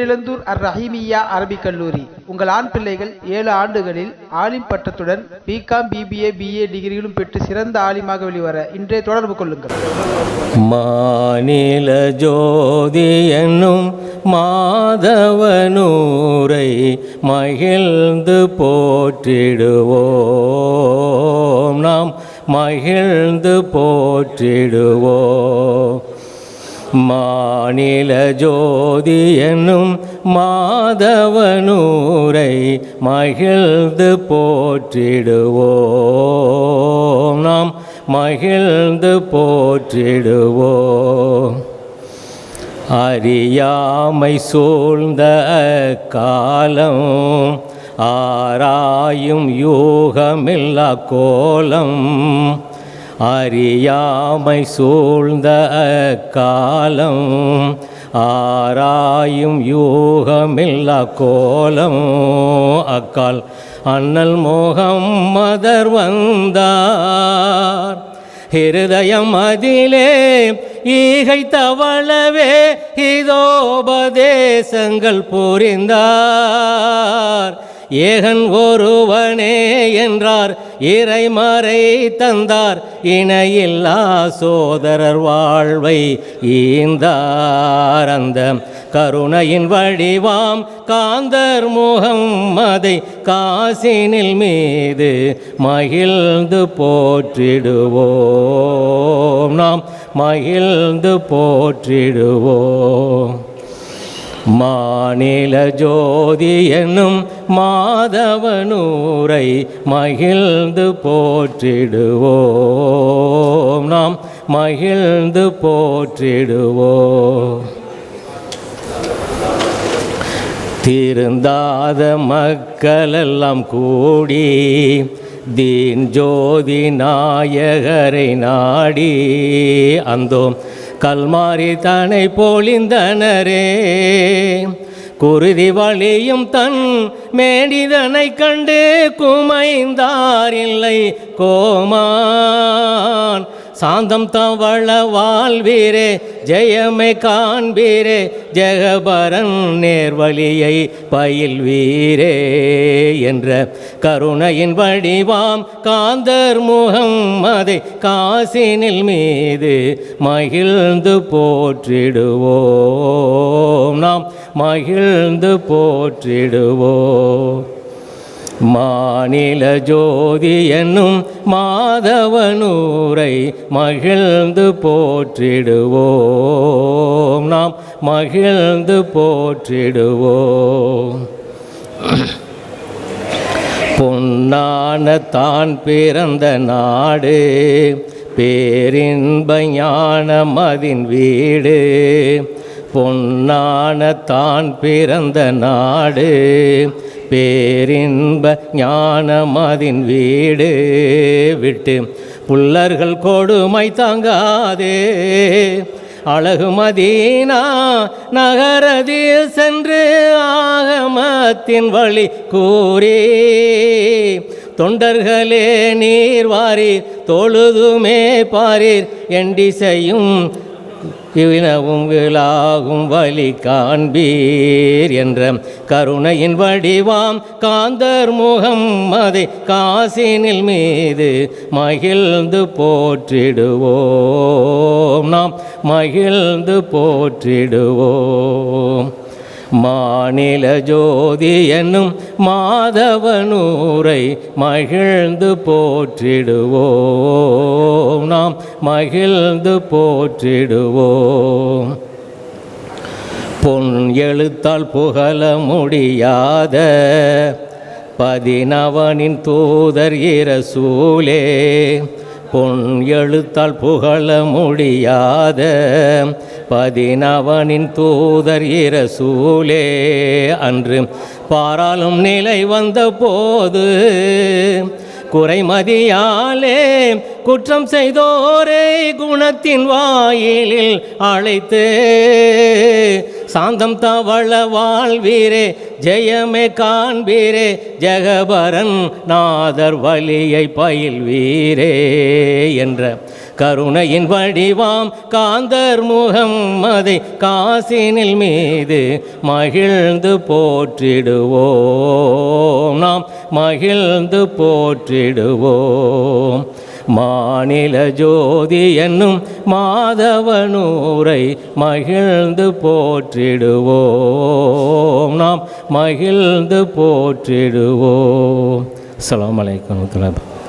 தேரிழந்தூர் அர் ரஹீமியா அரபிக் கல்லூரி. உங்கள் ஆண் பிள்ளைகள் ஏழு ஆண்டுகளில் ஆலிம் பட்டத்துடன் பிகாம் பிபிஏ பிஏ டிகிரிகளும் பெற்று சிறந்த ஆலிமாக வெளிவர இன்றே தொடர்பு கொள்ளுங்கள். மாநில ஜோதி என்னும் மாதவனூரை மகிழ்ந்து போற்றிடுவோம். நாம் மகிழ்ந்து போற்றிடுவோம். மாநில ஜோதி என்னும் மாதவனூரை மகிழ்ந்து போற்றிடுவோம். நாம் மகிழ்ந்து போற்றிடுவோம். அறியாமை சூழ்ந்த காலம் ஆராயும் யூகமில்லா கோலம் அறியாமை சூழ்ந்த காலம் ஆராயும் யூகமில்லா கோலம். அக்கால் அண்ணல் மோகம் மதர் வந்தார். ஹிருதயம் அதிலே ஈகை தவளவே இதோபதேசங்கள் புரிந்தார். ஏகன் ஒருவனே என்றார். இறைமறை தந்தார். இணையில்லா சோதரர் வாழ்வை ஈந்தார் அந்த கருணையின் வடிவாம் காந்தர் முகம்மதை காசினில் மீது மகிழ்ந்து போற்றிடுவோம். நாம் மகிழ்ந்து போற்றிடுவோம். மாநில ஜோதி என்னும் மாதவனூரை மகிழ்ந்து போற்றிடுவோம். நாம் மகிழ்ந்து போற்றிடுவோம். திருந்தாத மக்களெல்லாம் கூடி தீன் ஜோதி நாயகரை நாடி அந்தோம் கல்மாரி தனை போலிந்தனரே குருதி வழியும் தன் மேடிதனை கண்டு குமைந்தார் இல்லை கோமான். சாந்தம் தவள வாழ்வீரே ஜெயமை காண்பீரே ஜெகபரன் நேர்வழியை பயில்வீரே என்ற கருணையின் வடிவாம் காந்தர் முகம்மதை காசினில் மீது மகிழ்ந்து போற்றிடுவோம். நாம் மகிழ்ந்து போற்றிடுவோம். மாநில ஜோதி என்னும் மாதவனூரை மகிழ்ந்து போற்றிடுவோம். நாம் மகிழ்ந்து போற்றிடுவோம். பொன்னான தான் பிறந்த நாடு பேரின்ப ஞானமதின் வீடு. பொன்னான தான் பிறந்த நாடு பேரின்ப ஞானமதின் வீடு விட்டு புல்லர்கள் கொடுமை தாங்காதே. அழகு மதீனா நகரதில் சென்று ஆகமத்தின் வழி கூறி தொண்டர்களே நீர் வாரீர் தொழுதுமே பாரீர் எண்டிசையும் இனவும் விழாகும் வழி காண்பீர் என்ற கருணையின் வடிவாம் காந்தர் முகம் அதை காசினில் மீது மகிழ்ந்து போற்றிடுவோம். நாம் மகிழ்ந்து போற்றிடுவோம். மாநில ஜோதி என்னும் மாதவனூரை மகிழ்ந்து போற்றிடுவோம். நாம் மகிழ்ந்து போற்றிடுவோம். பொன் எழுத்தால் புகழ முடியாத பதினவனின் தூதர் இரசூலே பொன் எழுத்தால் புகழ முடியாத பதினவனின் தூதர் இரசூலே. அன்று பாராளும் நிலை வந்த போது குறைமதியாலே குற்றம் செய்தோரை குணத்தின் வாயிலில் அழைத்து சாந்தம் தவள வாழ்வீரே ஜெயமே காண்பீரே ஜெகபரன் நாதர் வழியை பயில்வீரே என்ற கருணையின் வடிவாம் காந்தர் முகம்மதை காசினில் மீது மகிழ்ந்து போற்றிடுவோம். நாம் மகிழ்ந்து போற்றிடுவோம். மாநில ஜோதி என்னும் மாதவனூரை மகிழ்ந்து போற்றிடுவோம். நாம் மகிழ்ந்து போற்றிடுவோம். அலாம் வலைக்கம்